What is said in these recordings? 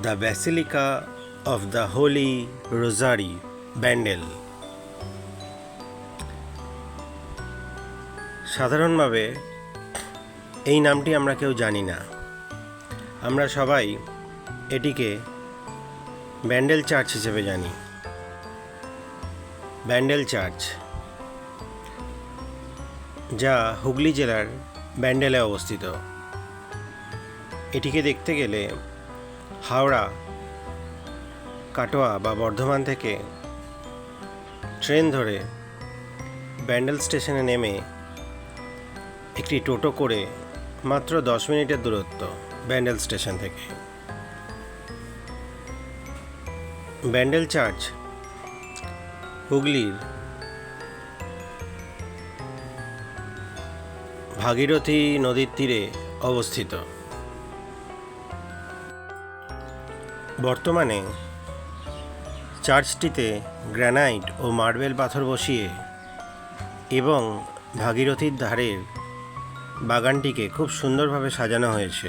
The basilica of the holy rosary Bandel সাধারণভাবে এই নামটি আমরা কেউ জানি না। আমরা সবাই এটিকে ব্যান্ডেল চার্চ হিসেবে জানি। ব্যান্ডেল চার্চ, যা হুগলি জেলার ব্যান্ডেলে অবস্থিত। এটিকে দেখতে গেলে হাওড়া, কাটোয়া বা বর্ধমান থেকে ট্রেন ধরে ব্যান্ডেল স্টেশনে নেমে একটি টোটো করে মাত্র দশ মিনিটের দূরত্ব ব্যান্ডেল স্টেশন থেকে। ব্যান্ডেল চার্চ হুগলির ভাগীরথী নদীর তীরে অবস্থিত। বর্তমানে চার্চটিতে গ্রানাইট ও মার্বেল পাথর বসিয়ে এবং ভাগীরথীর ধারের বাগানটিকে খুব সুন্দরভাবে সাজানো হয়েছে।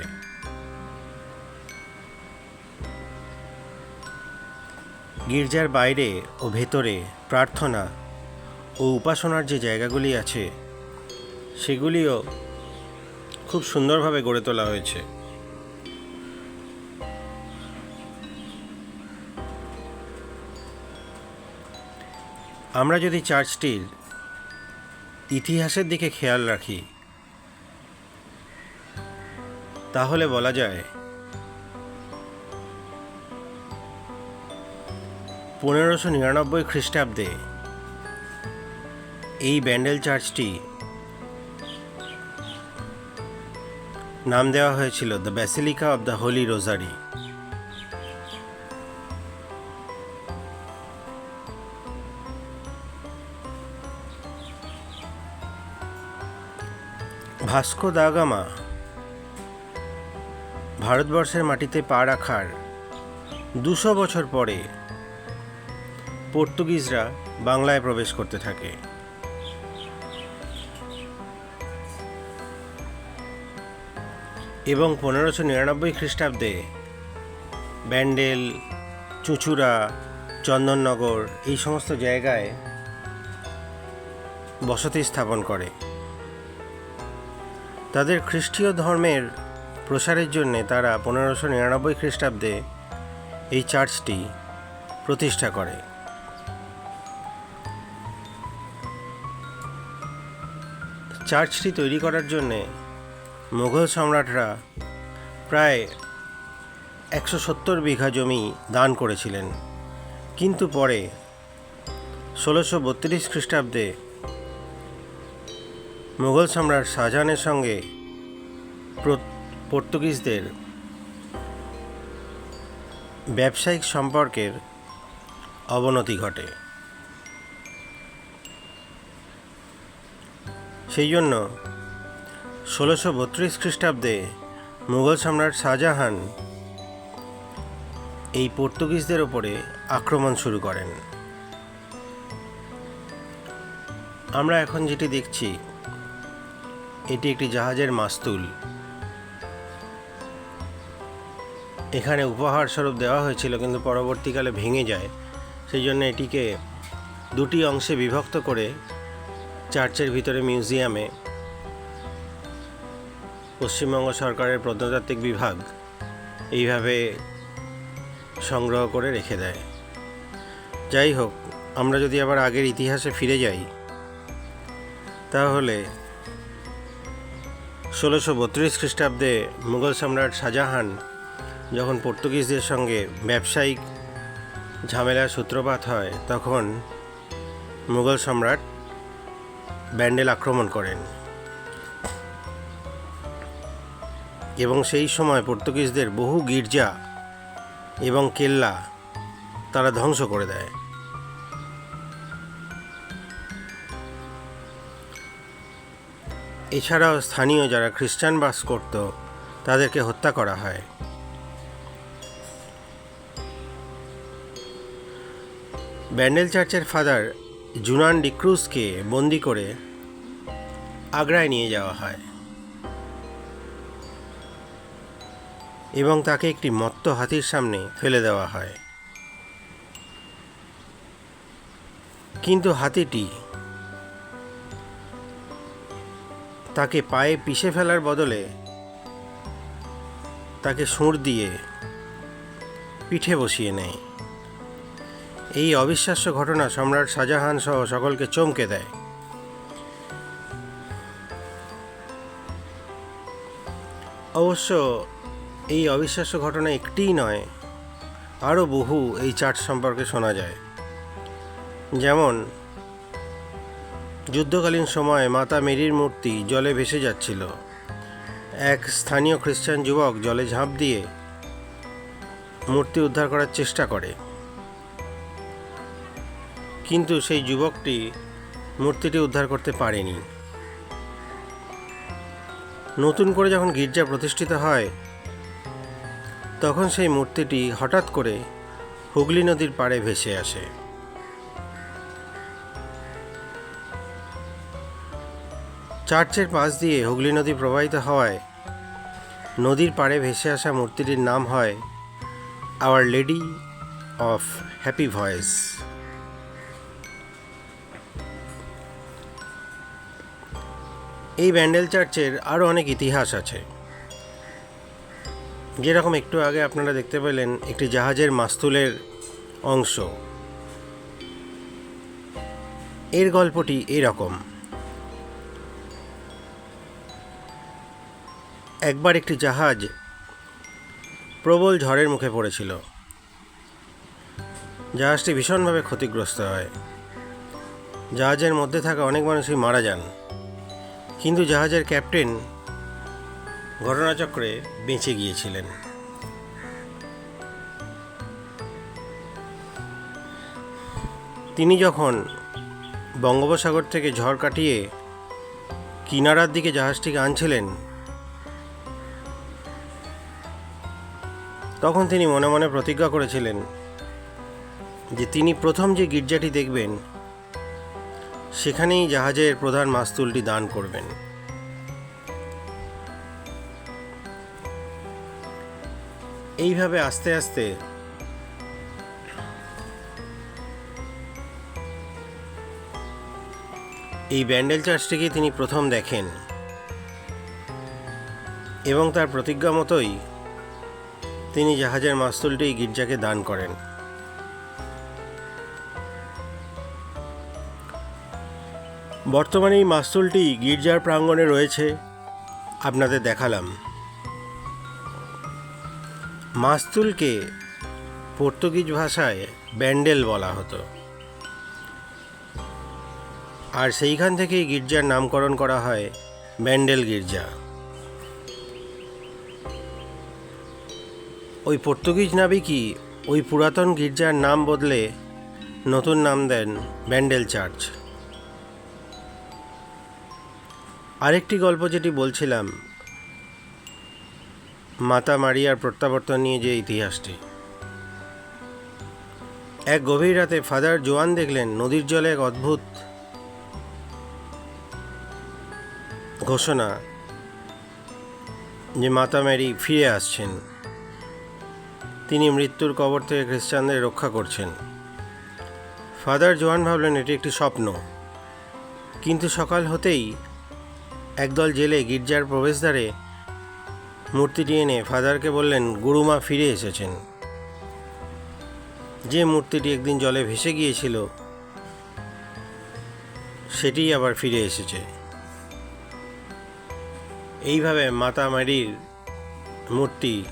গির্জার বাইরে ও ভেতরে প্রার্থনা ও উপাসনার যে জায়গাগুলি আছে, সেগুলিও খুব সুন্দরভাবে গড়ে তোলা হয়েছে। আমরা যদি চার্চটির ইতিহাসের দিকে খেয়াল রাখি, তাহলে বলা যায় পনেরোশো নিরানব্বই খ্রিস্টাব্দে এই ব্যান্ডেল চার্চটি নাম দেওয়া হয়েছিল the basilica of the holy rosary. Vasco da Gama, ভারতবর্ষের মাটিতে পা রাখার দুশো বছর পরে পর্তুগিজরা বাংলায় প্রবেশ করতে থাকে। এবং পনেরোশো নিরানব্বই খ্রিস্টাব্দে ব্যান্ডেল, চুঁচুড়া, চন্দননগর এই সমস্ত জায়গায় বসতি স্থাপন করে। তাদের খ্রিস্টীয় ধর্মের প্রসারের জন্যে তারা পনেরোশো নিরানব্বই খ্রিস্টাব্দে এই চার্চটি প্রতিষ্ঠা করে। চার্চটি তৈরি করার জন্যে মুঘল সম্রাটরা প্রায় একশো সত্তর বিঘা জমি দান করেছিলেন। কিন্তু পরে ষোলোশো বত্রিশ খ্রিস্টাব্দে মুঘল সম্রাট শাহজাহানের সঙ্গে পর্তুগিজদের ব্যবসায়িক সম্পর্কের অবনতি ঘটে। সেই জন্য ষোলোশো বত্রিশ খ্রিস্টাব্দে মুঘল সম্রাট শাহজাহান এই পর্তুগিজদের ওপরে আক্রমণ শুরু করেন। আমরা এখন যেটি দেখছি এটি একটি জাহাজের মাস্তুল। এখানে উপহার স্বরূপ দেওয়া হয়েছিল, কিন্তু পরবর্তীকালে ভেঙে যায়। সেই জন্য এটিকে দুটি অংশে বিভক্ত করে চার্চের ভিতরে মিউজিয়ামে পশ্চিমবঙ্গ সরকারের প্রত্নতাত্ত্বিক বিভাগ এইভাবে সংগ্রহ করে রেখে দেয়। যাই হোক, আমরা যদি আবার আগের ইতিহাসে ফিরে যাই, তাহলে ষোলোশো বত্রিশ খ্রিস্টাব্দে মুঘল সম্রাট শাহজাহান যখন পর্তুগিজদের সঙ্গে ব্যবসায়িক ঝামেলার সূত্রপাত হয়, তখন মুঘল সম্রাট ব্যান্ডেল আক্রমণ করেন। এবং সেই সময় পর্তুগিজদের বহু গির্জা এবং কেল্লা তারা ধ্বংস করে দেয়। এছাড়াও স্থানীয় যারা খ্রিস্টান বাস করত, তাদেরকে হত্যা করা হয়। ব্যান্ডেল চার্চের ফাদার জুনান ডিক্রুজকে বন্দি করে আগ্রায় নিয়ে যাওয়া হয় এবং তাকে একটি মত্ত হাতির সামনে ফেলে দেওয়া হয়। কিন্তু হাতিটি তাকে পায়ে পিষে ফেলার বদলে তাকে সুঁড় দিয়ে পিঠে বসিয়ে নেয়। এই অবিশ্বাস্য ঘটনা সম্রাট শাহজাহান সহ সকলকে চমকে দেয়। অবশ্য এই অবিশ্বাস্য ঘটনা একটিই নয়, আরও বহু এই চার্ট সম্পর্কে শোনা যায়। যেমন যুদ্ধকালীন সময়ে মাতা মেরির মূর্তি জলে ভেসে যাচ্ছিল। এক স্থানীয় খ্রিস্টান যুবক জলে ঝাঁপ দিয়ে মূর্তি উদ্ধার করার চেষ্টা করে। কিন্তু সেই যুবকটি মূর্তিটি উদ্ধার করতে পারেনি। নতুন করে যখন গির্জা প্রতিষ্ঠিত হয়, তখন সেই মূর্তিটি হঠাৎ করে হুগলি নদীর পাড়ে ভেসে আসে। চার্চের পাশ দিয়ে হুগলি নদী প্রবাহিত হওয়ায় নদীর পাড়ে ভেসে আসা মূর্তিটির নাম হয় our lady of happy voyage এই ব্যান্ডেল চার্চের আরও অনেক ইতিহাস আছে। যেরকম একটু আগে আপনারা দেখতে পেলেন একটি জাহাজের মাস্তুলের অংশ। এর গল্পটি এরকম। একবার একটি জাহাজ প্রবল ঝড়ের মুখে পড়েছিল। জাহাজটি ভীষণভাবে ক্ষতিগ্রস্ত হয়। জাহাজের মধ্যে থাকা অনেক মানুষই মারা যান। কিন্তু জাহাজের ক্যাপ্টেন ঘটনাচক্রে বেঁচে গিয়েছিলেন। তিনি যখন বঙ্গোপসাগর থেকে ঝড় কাটিয়ে কিনারার দিকে জাহাজটিকে আনছিলেন তখন তিনি মনে মনে প্রতিজ্ঞা করেছিলেন যে তিনি প্রথম যে গির্জাটি দেখবেন, সেখানেই জাহাজের প্রধান মাস্তুলটি দান করবেন। এইভাবে আস্তে আস্তে এই ব্যান্ডেল চার্চটিকে তিনি প্রথম দেখেন এবং তার প্রতিজ্ঞা মতোই তিনি জাহাজের মাস্তুলটি গির্জাকে দান করেন। বর্তমানে এই মাস্তুলটি গির্জার প্রাঙ্গণে রয়েছে। আপনাদের দেখালাম। মাস্তুলকে পর্তুগিজ ভাষায় ব্যান্ডেল বলা হতো। আর সেইখান থেকেই গির্জার নামকরণ করা হয় ব্যান্ডেল গির্জা। ওই পর্তুগিজ নাবিকই ওই পুরাতন গির্জার নাম বদলে নতুন নাম দেন ব্যান্ডেল চার্চ? আরেকটি গল্প যেটি বলছিলাম, মাতা মারিয়ার প্রত্যাবর্তন নিয়ে যে ইতিহাসটি। এক গভীর রাতে ফাদার জোয়ান দেখলেন নদীর জলে এক অদ্ভুত ঘোষণা যে মাতা ম্যারি ফিরে আসছেন। তিনি মৃত্যুর কবর থেকে খ্রিস্টানদের রক্ষা করছেন। ফাদার জোয়ান ভাবলেন, এটি একটি স্বপ্ন। কিন্তু সকাল হতেই একদল জেলে গির্জার প্রবেশদ্বারে মূর্তিটি এনে ফাদারকে বললেন গুরুমা ফিরে এসেছেন। যে মূর্তিটি একদিন জলে ভেসে গিয়েছিল সেটি আবার ফিরে এসেছে। এইভাবে মাতা মারির মূর্তি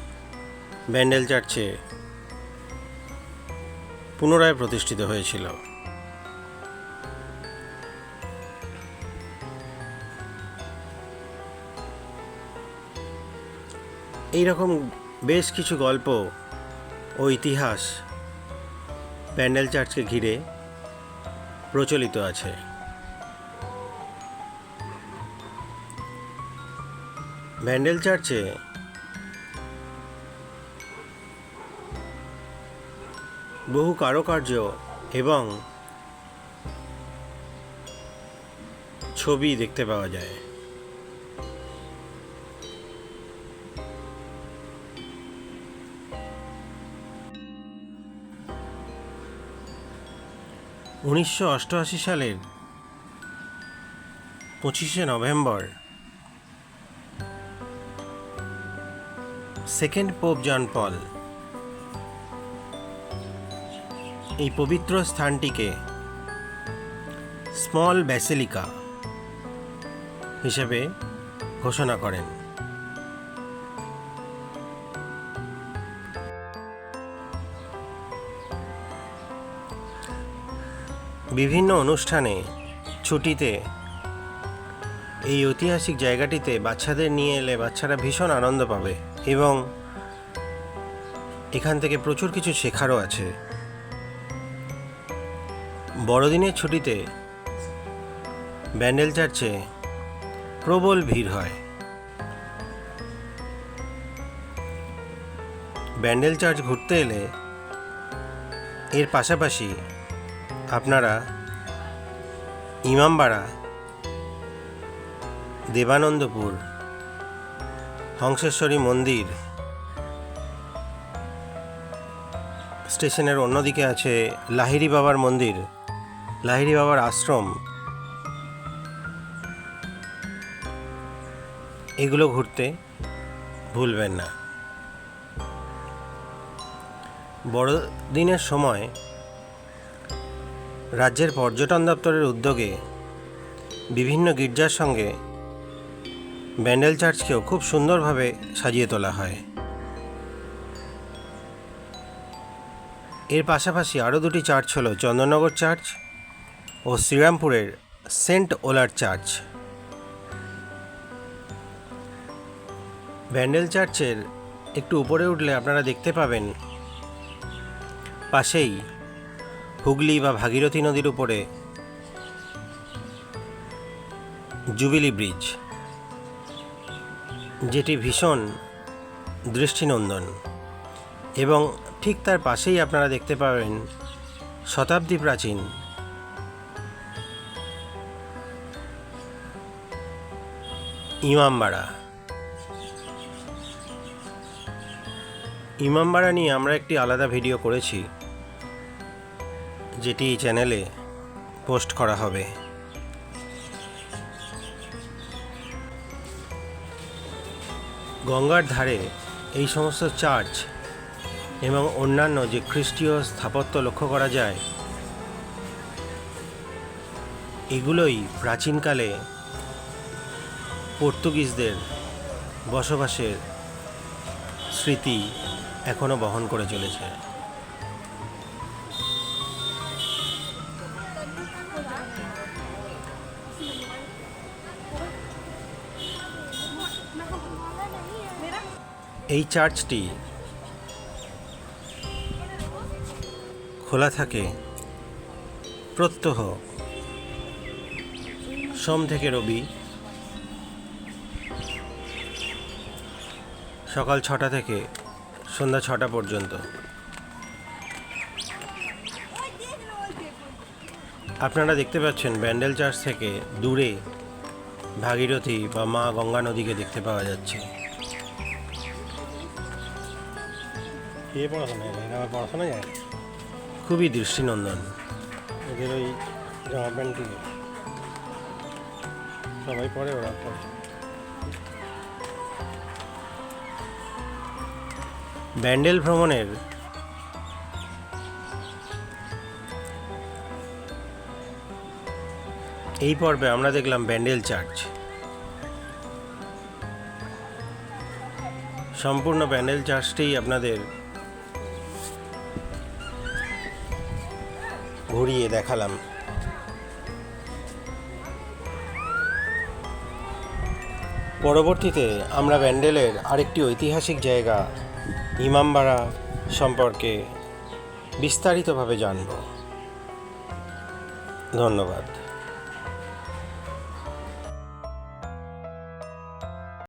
ব্যান্ডেল চার্চে পুনরায় প্রতিষ্ঠিত হয়েছিল। এইরকম বেশ কিছু গল্প ও ইতিহাস প্যান্ডেল চার্চকে ঘিরে প্রচলিত আছে। ব্যান্ডেল চার্চে বহু কারুকার্য এবং ছবি দেখতে পাওয়া যায়। উনিশশো অষ্টআশি সালের পঁচিশে November, second Pope John Paul এই পবিত্র স্থানটিকে স্মল ব্যাসিলিকা হিসেবে ঘোষণা করেন। বিভিন্ন অনুষ্ঠানে ছুটিতে এই ঐতিহাসিক জায়গাটিতে বাচ্চাদের নিয়ে এলে বাচ্চারা ভীষণ আনন্দ পাবে এবং এখান থেকে প্রচুর কিছু শেখারও আছে। বড়দিনের ছুটিতে ব্যান্ডেল চার্চে প্রবল ভিড় হয়। ব্যান্ডেল চার্চ ঘুরতে এলে এর পাশাপাশি আপনারা ইমামবাড়া, দেবানন্দপুর, হংসেশ্বরী মন্দির স্টেশনের অন্যদিকে আছে লাহিড়ি বাবার মন্দির। লাহিড়ি বাবার আশ্রম। এগুলো ঘুরতে ভুলবেন না। বড়দিনের সময় রাজ্যের পর্যটন দপ্তরের উদ্যোগে বিভিন্ন গির্জার সঙ্গে ব্যান্ডেল চার্চকেও খুব সুন্দরভাবে সাজিয়ে তোলা হয়। এর পাশাপাশি আরও দুটি চার্চ হল চন্দননগর চার্চ ও শ্রীরামপুরের সেন্ট ওলার চার্চ। ব্যান্ডেল চার্চের একটু উপরে উঠলে আপনারা দেখতে পাবেন, পাশেই হুগলি বা ভাগীরথী নদীর উপরে জুবিলি ব্রিজ, যেটি ভীষণ দৃষ্টিনন্দন। এবং ঠিক তার পাশেই আপনারা দেখতে পাবেন শতাব্দী প্রাচীন ইমামবাড়া। ইমামবাড়া নিয়ে আমরা একটি আলাদা ভিডিও করেছি, যেটি চ্যানেলে পোস্ট করা হবে। গঙ্গার ধারে এই সমস্ত চার্চ এবং অন্যান্য যে খ্রিস্টীয় স্থাপত্য লক্ষ্য করা যায়, এগুলোই প্রাচীনকালে পর্তুগিজদের বসবাসের স্মৃতি এখনও বহন করে চলেছে। এই চার্চটি খোলা থাকে প্রত্যহ সোম থেকে রবি সকাল ছটা থেকে সন্ধ্যা ছটা পর্যন্ত। আপনারা দেখতে পাচ্ছেন ব্যান্ডেল চার্চ থেকে দূরে ভাগীরথী বা মা গঙ্গা নদীকে দেখতে পাওয়া যাচ্ছে। কে পড়াশোনা যায়? খুবই দৃষ্টিনন্দন। ওদের ওই জামা প্যান্টগুলো সবাই পরে ওরা পরে ব্যান্ডেল ভ্রমণের এই পর্বে আমরা দেখলাম ব্যান্ডেল চার্চ। সম্পূর্ণ ব্যান্ডেল চার্চটি আপনাদের ঘুরিয়ে দেখালাম। পরবর্তীতে আমরা ব্যান্ডেলের আরেকটি ঐতিহাসিক জায়গা ইমামবাড়া সম্পর্কে বিস্তারিতভাবে জানব। ধন্যবাদ।